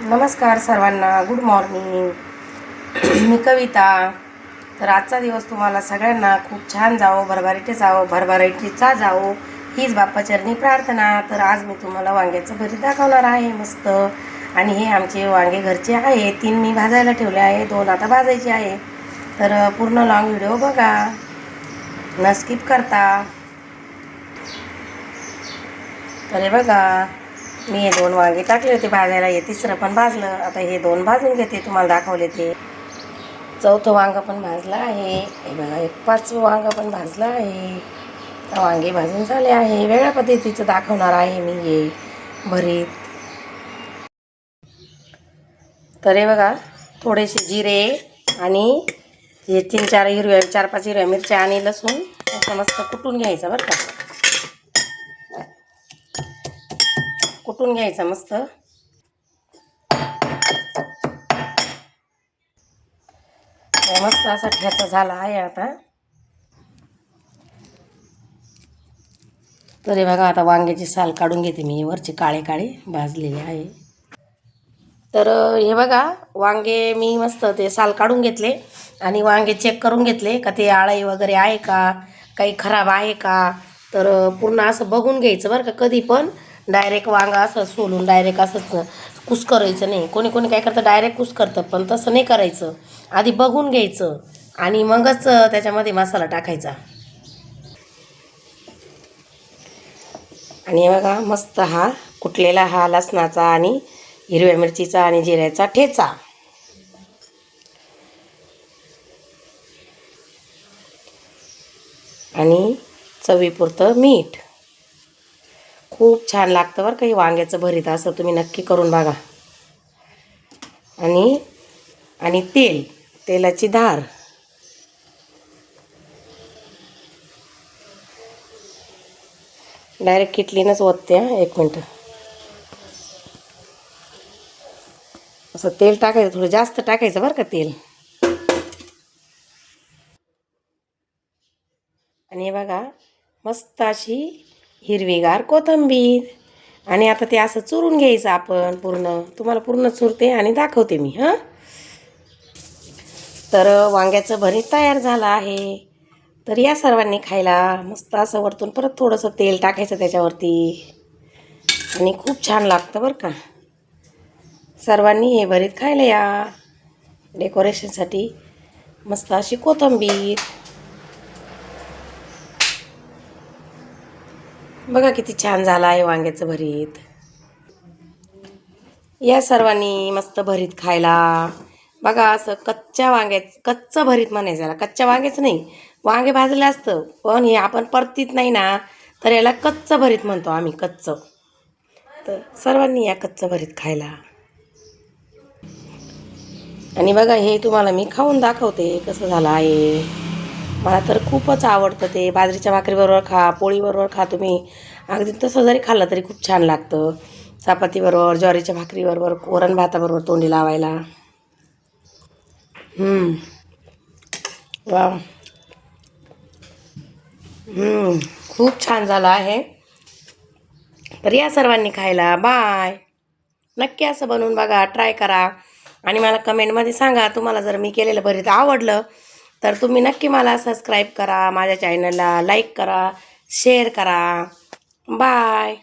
नमस्कार सर्वांना good morning मी कविता. तर आजचा दिवस तुम्हाला सगळ्यांना खूप छान जावो भरभराटी जावो भरभराटीचा जावो हीच बाप्पाचरणी प्रार्थना. तर आज मी तुम्हाला वांग्याचं भरीत दाखवणार आहे मस्त. आणि हे आमचे वांगे घरचे आहे तीन मी भाजायला ठेवले आहे दोन आता भाजायचे आहे. तर पूर्ण लॉंग व्हिडिओ बघा. न स्किप करता. तर हे बघा. मी हे दोन वांगे टाकले होते भाजायला. हे तिसरं पण भाजलं. आता हे दोन भाजून घेते. तुम्हाला दाखवले ते. चौथं वांगं पण भाजलं आहे. हे बघा एक पाचवं वांगं पण भाजलं आहे. वांगे भाजून झाले आहे. वेगळ्या पद्धतीचं दाखवणार आहे मी हे भरीत. तर हे बघा थोडेसे जिरे आणि हे तीन चार हिरव्या चार पाच हिरव्या मिरच्या आणि लसूण. असं मस्त कुटून घ्यायचं बरं का. कुटून घ्यायचा मस्त. मस्त असा ठ्याचा झाला आहे आता. तर हे बघा आता वांग्याची साल काढून घेते मी. वरची काळे काळे भाजलेले आहे. तर हे बघा वांगे मी मस्त ते साल काढून घेतले आणि वांगे चेक करून घेतले का ते आळाई वगैरे आहे का? काही खराब आहे का? तर पूर्ण असं बघून घ्यायचं बरं का कधी पण. डायरेक्ट वांगा असं सोलून डायरेक्ट असंच कुस करायचं नाही. कोणी कोणी काय करतं डायरेक्ट कुस करतं पण तसं नाही करायचं. आधी बघून घ्यायचं आणि मगच त्याच्यामध्ये मसाला टाकायचा. आणि बघा मस्त हा कुटलेला हा लसणाचा आणि हिरव्या मिरचीचा आणि जिऱ्याचा ठेचा. आणि चवीपुरतं मीठ. खूप छान लागतं बरं काही वांग्याचं भरीत. असं तुम्ही नक्की करून बघा. आणि आणि तेल तेलाची धार. डायरेक्ट किटलीनंच ओतते हां एक मिनटं. असं तेल टाकायचं थोडं जास्त टाकायचं बरं का तेल. आणि हे बघा मस्त अशी हिरवीगार कोथिंबीर. आणि आता ते असं चुरून घ्यायचं आपण पूर्ण. तुम्हाला पूर्ण चुरते आणि दाखवते मी हां? तर वांग्याचं भरीत तयार झालं आहे. तर या सर्वांनी खायला मस्त असं वरतून परत थोडंसं तेल टाकायचं त्याच्यावरती. आणि खूप छान लागतं बरं का. सर्वांनी हे भरीत खायला या. डेकोरेशनसाठी मस्त अशी कोथिंबीर. बघा किती छान झालं आहे वांग्याचं भरीत. या सर्वांनी मस्त भरीत खायला. बघा असं कच्च्या वांग्याच कच्चं भरीत म्हणायचं याला कच्च्या वांग्याचं नाही वांगे भाजले असतं. पण हे आपण परतीत नाही ना तर याला कच्चं भरीत म्हणतो आम्ही कच्चं. तर सर्वांनी या कच्चं भरीत खायला. आणि बघा हे तुम्हाला मी खाऊन दाखवते कसं झालं आहे. मला तर खूपच आवडतं ते. बाजरीच्या भाकरीबरोबर खा पोळीबरोबर खा तुम्ही. अगदी तसं जरी खाल्लं तरी खूप छान लागतं. चपातीबरोबर ज्वारीच्या भाकरीबरोबर वरण भाताबरोबर तोंडी लावायला. वा खूप छान झालं आहे. तर या सर्वांनी खायला. बाय नक्की असं बनवून बघा. ट्राय करा. आणि मला कमेंटमध्ये सांगा तुम्हाला जर मी केलेलं बरीत आवडलं तर तुम्ही नक्की मला सबस्क्राईब करा माझ्या चॅनलला लाईक करा शेअर करा. बाय